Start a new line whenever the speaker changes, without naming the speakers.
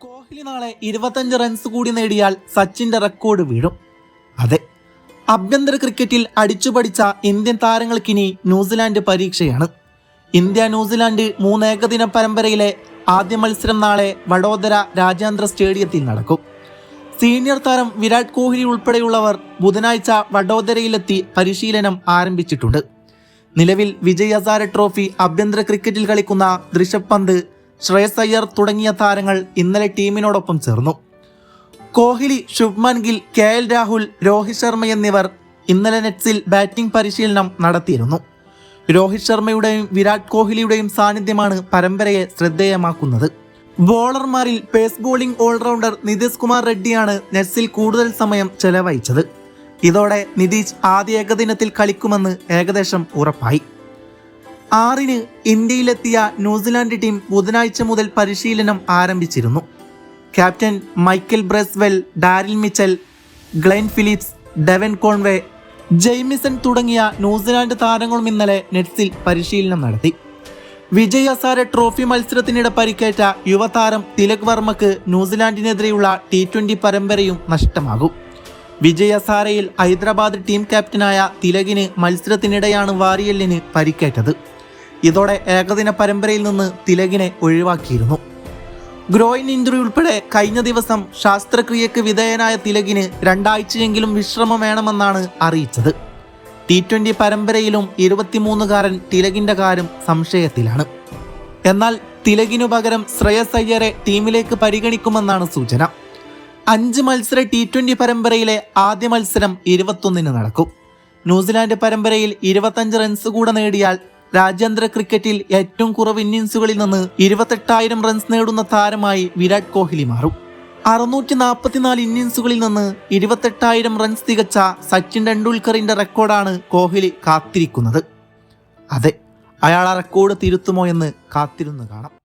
കോഹ്ലി നാളെ ഇരുപത്തഞ്ച് റൺസ് കൂടി നേടിയാൽ സച്ചിന്റെ റെക്കോർഡ് വീഴും. അതെ ആഭ്യന്തര ക്രിക്കറ്റിൽ അടിച്ചുപടിച്ച ഇന്ത്യൻ താരങ്ങൾക്കിനി ന്യൂസിലാൻഡ് പരീക്ഷയാണ്. ഇന്ത്യ ന്യൂസിലാൻഡ് മൂന്ന് ഏകദിന പരമ്പരയിലെ ആദ്യ മത്സരം നാളെ വഡോദര രാജ്യാന്തര സ്റ്റേഡിയത്തിൽ നടക്കും. സീനിയർ താരം വിരാട് കോഹ്ലി ഉൾപ്പെടെയുള്ളവർ ബുധനാഴ്ച വഡോദരയിലെത്തി പരിശീലനം ആരംഭിച്ചിട്ടുണ്ട്. നിലവിൽ വിജയ് ഹസാര ട്രോഫി ആഭ്യന്തര ക്രിക്കറ്റിൽ കളിക്കുന്ന ഋഷഭ് പന്ത് ശ്രേയസ് അയ്യർ തുടങ്ങിയ താരങ്ങൾ ഇന്നലെ ടീമിനോടൊപ്പം ചേർന്നു. കോഹ്ലി ശുഭ്മാൻ ഗിൽ കെ എൽ രാഹുൽ രോഹിത് ശർമ്മ എന്നിവർ ഇന്നലെ നെറ്റ്സിൽ ബാറ്റിംഗ് പരിശീലനം നടത്തിയിരുന്നു. രോഹിത് ശർമ്മയുടെയും വിരാട് കോഹ്ലിയുടെയും സാന്നിധ്യമാണ് പരമ്പരയെ ശ്രദ്ധേയമാക്കുന്നത്. ബോളർമാരിൽ pace bowling allrounder Nitish Kumar റെഡ്ഡിയാണ് നെറ്റ്സിൽ കൂടുതൽ സമയം ചെലവഴിച്ചത്. ഇതോടെ നിതീഷ് ആദ്യ ഏകദിനത്തിൽ കളിക്കുമെന്ന് ഏകദേശം ഉറപ്പായി. ആറിന് ഇന്ത്യയിലെത്തിയ ന്യൂസിലാൻഡ് ടീം ബുധനാഴ്ച മുതൽ പരിശീലനം ആരംഭിച്ചിരുന്നു. Captain Michael Bracewell Daryl Mitchell Glenn Phillips Devon Conway Jamieson തുടങ്ങിയ ന്യൂസിലാൻഡ് താരങ്ങളും ഇന്നലെ നെറ്റ്സിൽ പരിശീലനം നടത്തി. വിജയ് ഹസാരെ ട്രോഫി മത്സരത്തിനിടെ പരിക്കേറ്റ യുവതാരം തിലക് വർമ്മക്ക് ന്യൂസിലാൻഡിനെതിരെയുള്ള ടി ട്വന്റി പരമ്പരയും നഷ്ടമാകും. വിജയ് ഹസാരയിൽ ഹൈദരാബാദ് ടീം ക്യാപ്റ്റനായ തിലകിന് മത്സരത്തിനിടെയാണ് വാരിയലിന് പരിക്കേറ്റത്. ഇതോടെ ഏകദിന പരമ്പരയിൽ നിന്ന് തിലകിനെ ഒഴിവാക്കിയിരുന്നു. ഗ്രോയിൻ ഇഞ്ചുറി ഉൾപ്പെടെ കഴിഞ്ഞ ദിവസം ശാസ്ത്രക്രിയക്ക് വിധേയനായ തിലകിന് രണ്ടാഴ്ചയെങ്കിലും വിശ്രമം വേണമെന്നാണ് അറിയിച്ചത്. ടി ട്വന്റി പരമ്പരയിലും ഇരുപത്തിമൂന്നുകാരൻ തിലകിന്റെ കാര്യം സംശയത്തിലാണ്. എന്നാൽ തിലകിനു പകരം ശ്രേയസ് അയ്യരെ ടീമിലേക്ക് പരിഗണിക്കുമെന്നാണ് സൂചന. അഞ്ച് മത്സര ടി ട്വന്റി പരമ്പരയിലെ ആദ്യ മത്സരം ഇരുപത്തൊന്നിന് നടക്കും. ന്യൂസിലാൻഡ് പരമ്പരയിൽ ഇരുപത്തഞ്ച് റൺസ് കൂടെ നേടിയാൽ രാജ്യാന്തര ക്രിക്കറ്റിൽ ഏറ്റവും കുറവ് ഇന്നിങ്സുകളിൽ നിന്ന് ഇരുപത്തെട്ടായിരം റൺസ് നേടുന്ന താരമായി വിരാട് കോഹ്ലി മാറും. അറുന്നൂറ്റി നാൽപ്പത്തിനാല് ഇന്നിംഗ്സുകളിൽ നിന്ന് ഇരുപത്തെട്ടായിരം റൺസ് തികച്ച സച്ചിൻ ടെണ്ടുൽക്കറിന്റെ റെക്കോർഡാണ് കോഹ്ലി കാത്തിരിക്കുന്നത്. അതെ അയാൾ ആ റെക്കോർഡ് തിരുത്തുമോ എന്ന് കാത്തിരുന്നു കാണാം.